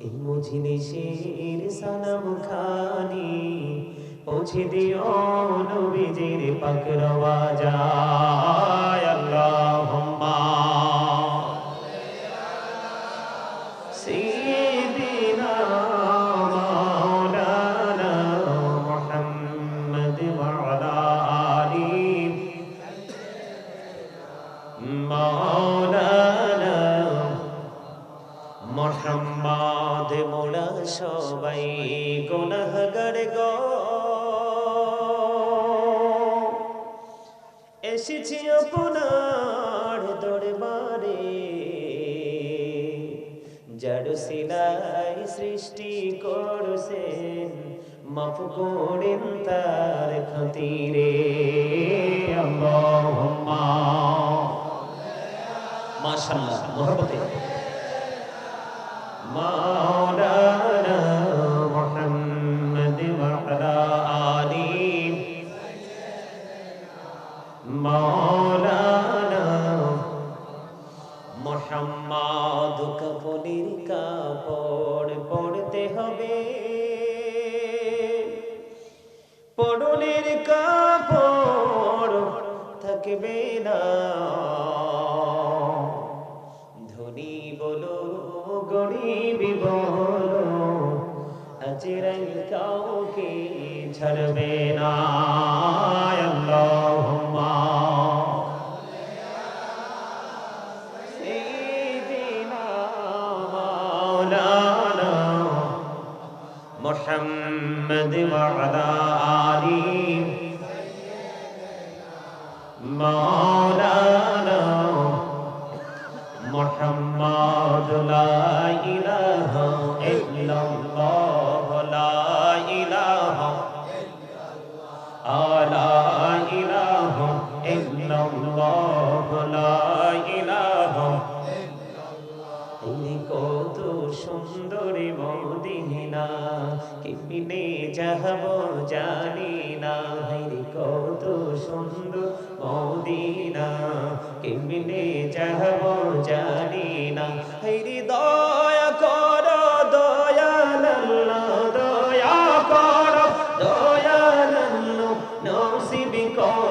এই মজলিসের সালাম খানি পৌঁছে দিও নবীজির পাক মাশাআল্লাহ মহব্বতে। محمد وعلى آله. مولانا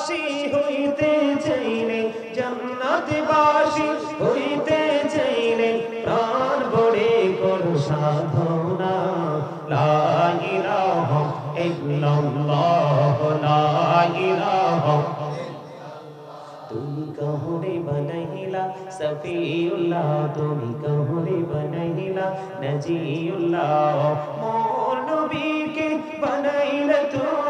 বাসী হইতে চাইলে জান্নাত বাসী হইতে চাইলে প্রাণ ভরে করো সাধনা লা ইল্লাল্লাহ লা তুমি কহরে বনাইলা, সফিউল্লাহ, তুমি কহরে বনাইলা, নজিউল্লাহ মোর নবীকে বনাইলা তুমি।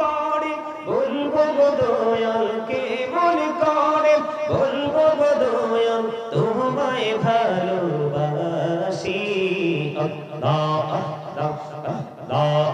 করে বলব দয়াল কে মনে করে? বলব দয়াল তোমায় ভালোবাসি। আল্লাহ আল্লাহ আল্লাহ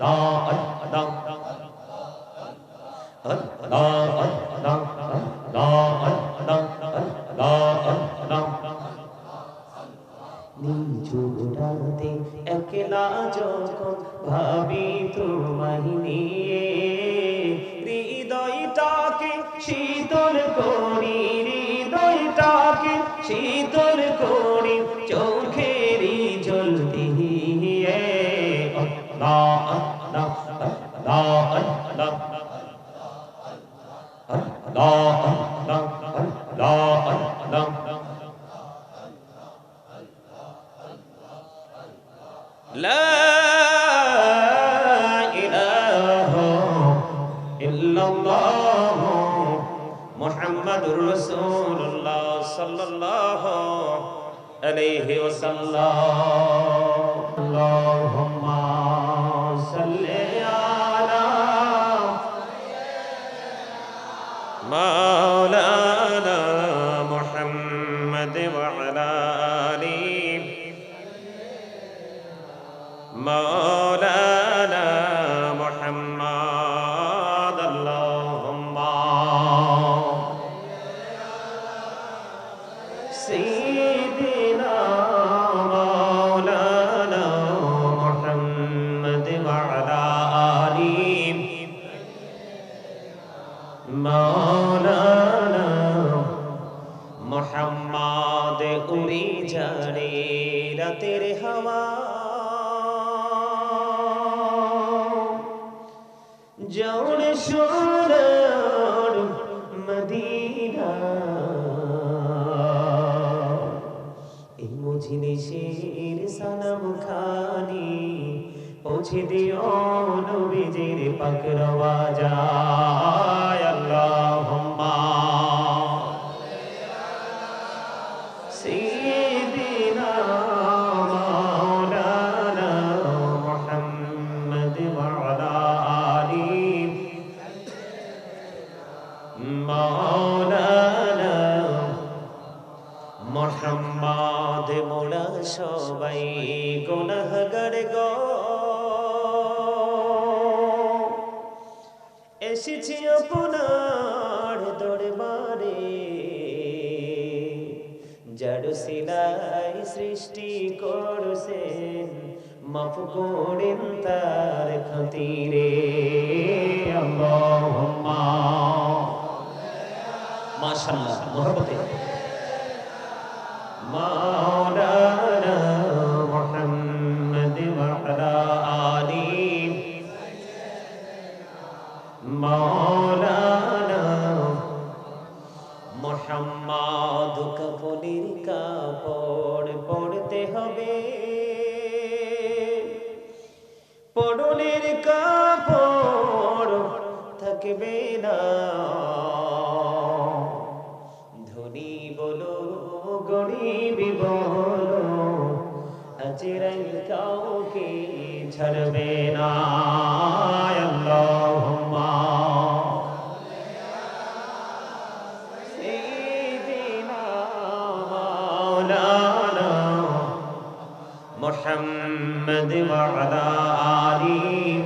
Allah. عليه وسلم. اللهم صل على مولانا محمد وعلى জৌর সোনার মদিনা এই মজলিসের সালাম খানি পৌঁছে দিও নবীজির পাকরওয়াজা সৃষ্টি করছেন মাফ করেন তার খাতিরে। মাশাল্লাহ মাশাআল্লাহ মহব্বতে। মা محمد وعلى آله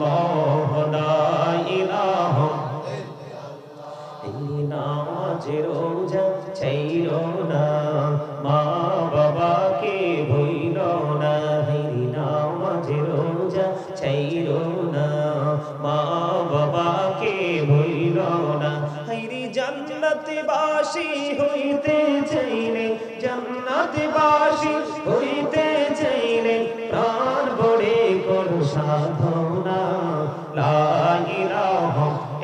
আল্লাহ নামাজে রোজা ছাইর না মা বাবাকে ভইল না। নামাজে রোজা ছাইর না মা বাবাকে ভইল না। হাইরি জান্নাতে বাসি হইতে চাইলে, জান্নাতে বাসি হইতে চাইলে, প্রাণ বড়ে কর সাধন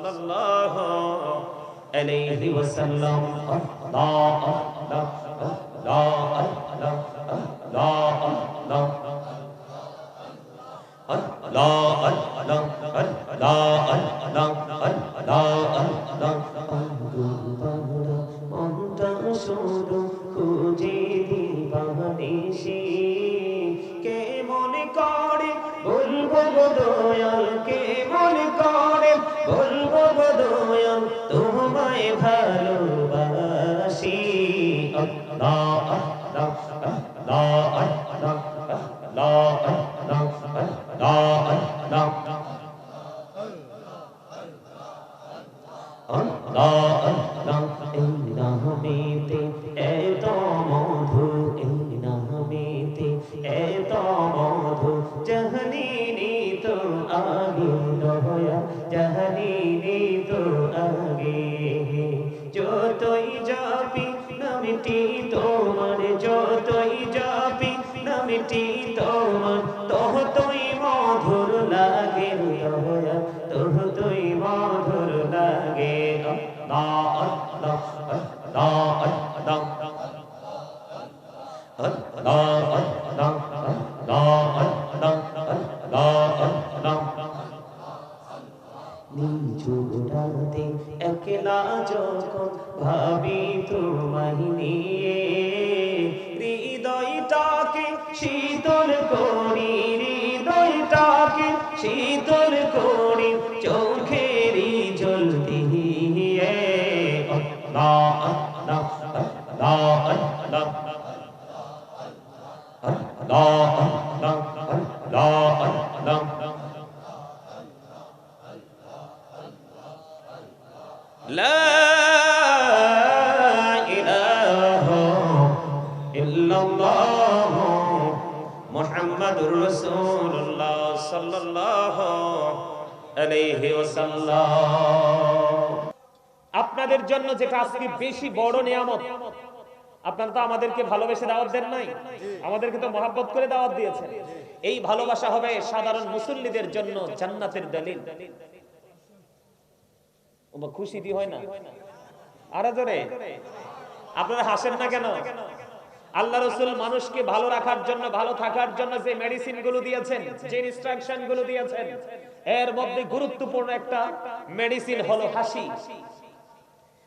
sallallahu alaihi wasallam đó đó đó đó đó đó đó đó đó đó বলব দয়াল কে মনে করে বলব দয়াল তোমায় ভালোবাসি। মোহাম্মদুর রাসূলুল্লাহ সাল্লাল্লাহু আলাইহি ওয়াসাল্লাম। আপনাদের জন্য যেটা আজকে বেশি বড় নিয়ামত, আপনারা তো আমাদেরকে ভালোবেসে দাওয়াত দেন নাই? আমাদেরকে তো মহাব্বত করে দাওয়াত দিয়েছেন। এই ভালোবাসা হবে সাধারণ মুসল্লিদের জন্য জান্নাতের দলিল। খুশি দি হয় না? আরে জোরে। আপনারা হাসেন না কেন? আল্লাহ রসুল মানুষকে ভালো রাখার জন্য, ভালো থাকার জন্য যে মেডিসিনগুলো দিয়েছেন, যে ইনস্ট্রাকশনগুলো দিয়েছেন, এর মধ্যে গুরুত্বপূর্ণ একটা মেডিসিন হলো হাসি।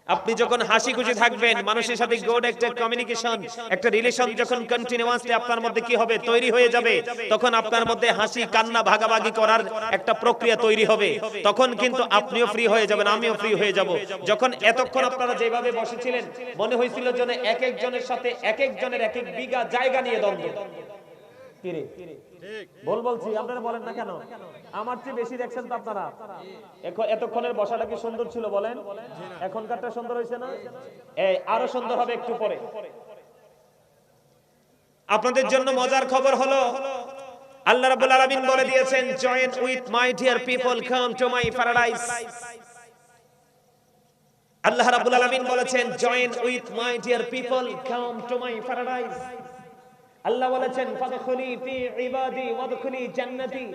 আপনি যখন হাসি খুশি থাকবেন, মানুষের সাথে গুড একটা কমিউনিকেশন একটা রিলেশন যখন কন্টিনিউয়াসলি আপনার মধ্যে কি হবে, তৈরি হয়ে যাবে, তখন আপনার মধ্যে হাসি, কান্না, ভাগাভাগি করার একটা প্রক্রিয়া তৈরি হবে। তখন কিন্তু আপনিও ফ্রি হয়ে যাবেন, আমিও ফ্রি হয়ে যাব। যখন এতক্ষণ আপনারা যেভাবে বসেছিলেন, মনে হয়েছিল যেন এক একজনের সাথে এক একজনের এক এক বিঘা জায়গা নিয়ে দ্বন্দ্ব। কিরে বল বলছি আপনারা বলেন না কেন? আমার চেয়ে বেশি দেখছেন তো আপনারা? এতক্ষণের বসাটা কি সুন্দর ছিল বলেন? এখনকারটা সুন্দর হয়েছে না? এই আরও সুন্দর হবে একটু পরে। আপনাদের জন্য মজার খবর হলো আল্লাহ রাব্বুল আলামিন বলে দিয়েছেন join with my dear people come to my paradise আল্লাহ রাব্বুল আলামিন বলেছেন join with my dear people come to my paradise আল্লাহ বলেছেন, ফাদখুলি ফি ইবাদি ওয়াদখুলি জান্নাতি।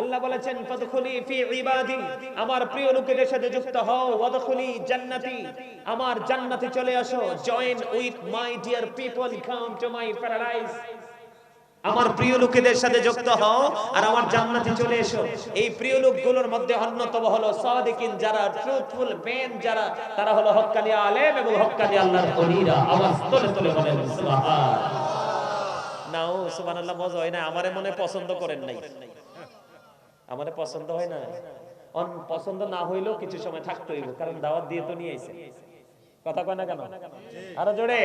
আল্লাহ বলেছেন, ফাদখুলি ফি ইবাদি। আমার প্রিয় লোকেদের সাথে যুক্ত হও, ওয়াদখুলি জান্নাতি। আমার জান্নাতে চলে আসো join with my dear people come to my paradise আমার প্রিয় লোকেদের সাথে যুক্ত হও আর আমার জান্নাতে চলে এসো। এই প্রিয় লোকগুলোর মধ্যে অন্যতম হলো সাদিকিন যারা ট্রুথফুল মেন যারা, তারা হলো হক্কানি আলেম এবং হক্কানি আল্লাহর ওলিরা আওয়াজ তোলে তোলে বলেন, সুবহান। নাও, সুবহানাল্লাহ, মজা হয় না। আমারে মনে পছন্দ করেন নাই। আমারে পছন্দ হয় না। পছন্দ না হইলেও কিছু সময় থাকতে হইব, কারণ দাওয়াত দিয়ে তো নিয়ে আইছে। কথা কয় না কেন? আরও জোরে।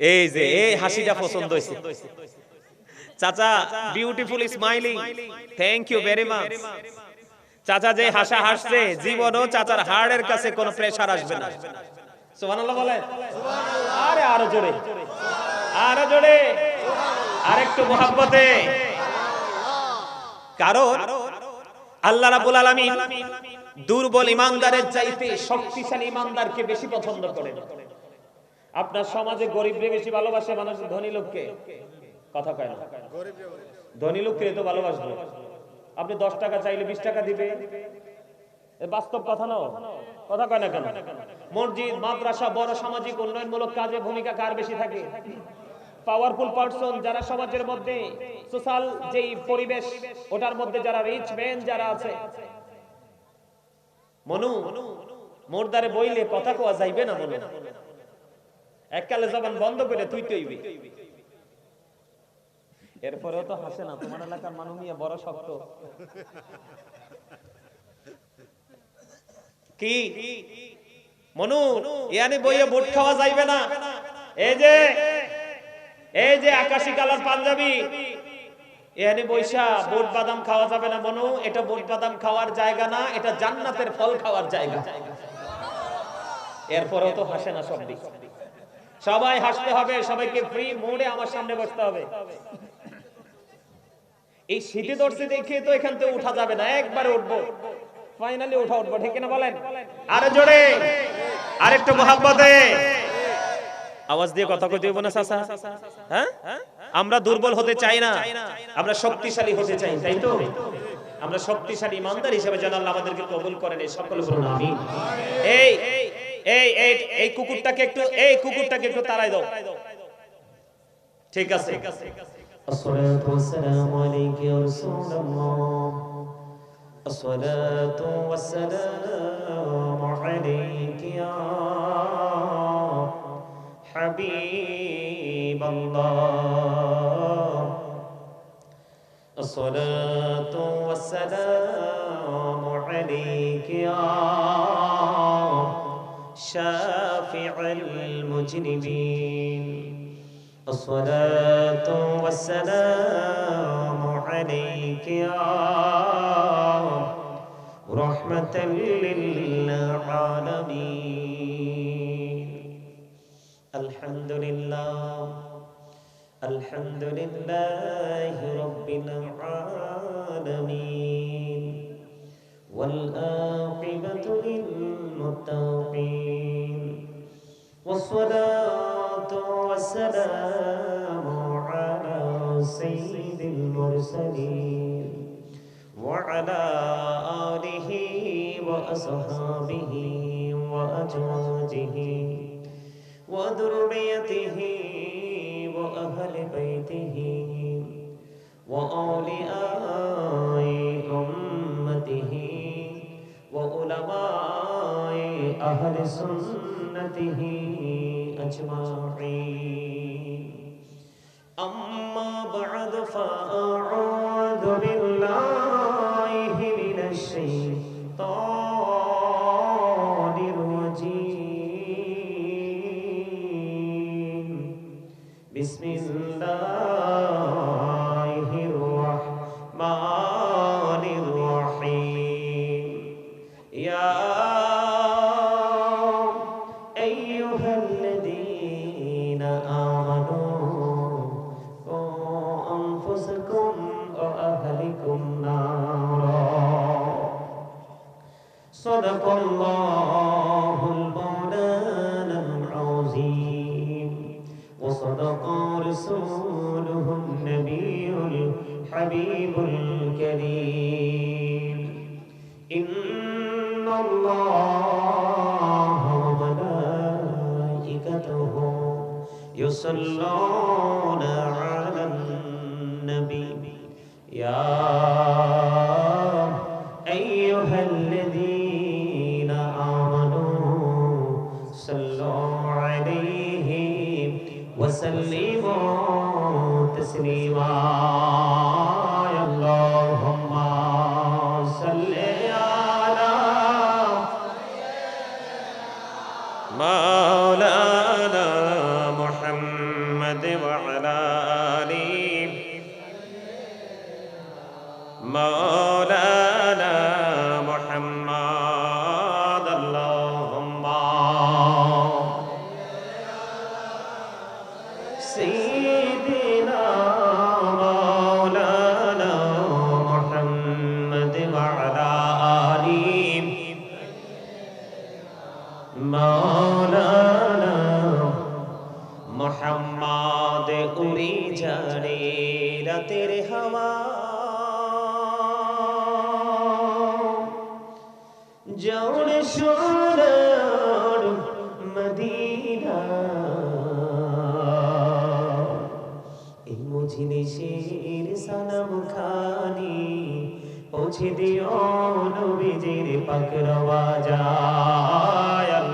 এই যে, এই হাসিটা পছন্দ হয়েছে চাচা beautiful smiling thank you very much চাচা যে হাসা হাসছে, জীবনও চাচার হাড়ের কাছে কোনো প্রেসার আসবে না। আরে আরও জোরে। আরও জোরে। আরেকটু মোহাব্বতে। কারণ আল্লাহ রাব্বুল আলামিন দুর্বল ইমানদারের চাইতে শক্তিশালী ইমানদারকে বেশি পছন্দ করেন। আপনার সমাজে গরিবরে বেশি ভালোবাসে মানুষ ধনী লোককে? কথা কয় ধনী লোককে তো ভালোবাসবে। আপনি দশ টাকা চাইলে বিশ টাকা দিবে। বাস্তব কথা না কথা কয় না কেন? মসজিদ, মাদ্রাসা, বড় সামাজিক উন্নয়নমূলক কাজে ভূমিকা কার বেশি থাকে? পাওয়ারফুল পারসন যারা সমাজের মধ্যে সোশ্যাল যেই পরিবেশ, ওটার মধ্যে যারা রিচ ম্যান যারা আছে। মনু, মোরদারে বইলে কথা কোয়া যাইবে না, মনু? এককালে জবান বন্ধ করে তুই তৈবি এরপরেও তো হাসে না, তোমার এলাকার মানুষ নিয়ে বড় শক্ত। কি? মনু, ইয়ানি বইয়ে বুট খাওয়া যাইবে না। এই যে এই যে আকাশি কালার পাঞ্জাবি এখানে বৈশা বুট বাদাম খাওয়া যাবে না মনু, এটা বুট বাদাম খাওয়ার জায়গা না, এটা জান্নাতের ফল খাওয়ার জায়গা। এরপরেও তো হাসে না সব দিক। সবাই হাসতে হবে, সবাইকে ফ্রি মোডে আমার সামনে বসতে হবে। এই শীতে দর্শে দেখে তো এখান থেকে উঠা যাবে না, একবারে উঠবো। ফাইনালি উঠা উঠবো ঠিক কিনা বলেন? আরে জোরে। আরেকটু মহাব্বতে। আওয়াজ দিয়ে কথা কইতে হবে না চাচা? হ্যাঁ? আমরা দুর্বল হতে চাই না। আমরা শক্তিশালী হতে চাই তাই তো? আমরা শক্তিশালী ইমানদার হিসেবে যেন আল্লাহ আমাদেরকে কবুল করেন এই সকল বলুন আমি এই এই এই এই কুকুরটাকে একটু এই কুকুরটাকে একটু তাড়াই দাও। ঠিক আছে। আসসালামু আলাইকুম ওয়া রাহমাতুল্লাহ। الصلاة والسلام عليك يا حبيب الله. الصلاة والسلام عليك يا شافع المجرمين الصلاة والسلام عليك يا رحمة للعالمين. الحمد لله الحمد لله رب العالمين. والآقبة للمتقين. والصلاة والسلام على سيد المرسلين. وعلى وأصحابه وأزواجه وذريته وأهل بيته وأولياء أمته وعلماء أهل سنته أجمعين. أما بعد فأعوذ بالله মজলিসের সালাম খানি পৌঁছে দিও নবীজির পাকরওয়া যায়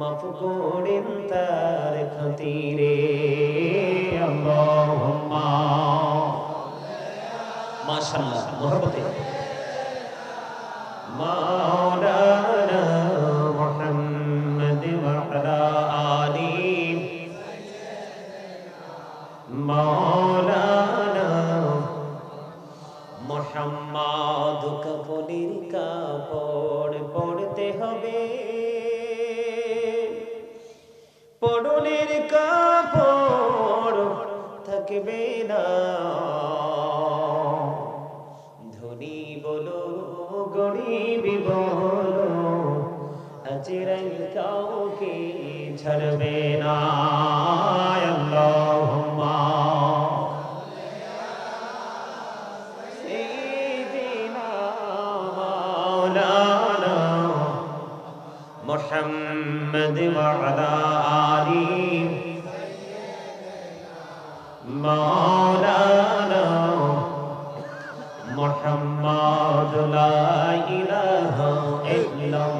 মাফ করেন তার খাতিরে। আল্লাহুম্মা। মাশাআল্লাহ মহব্বতে। মা محمد وعلى آله مولانا محمد لا إله إلا الله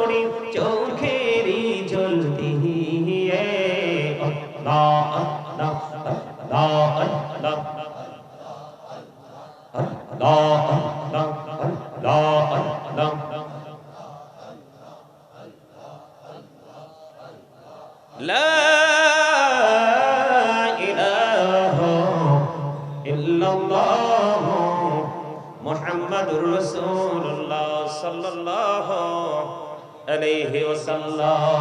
আলাইহি ওয়াসাল্লাম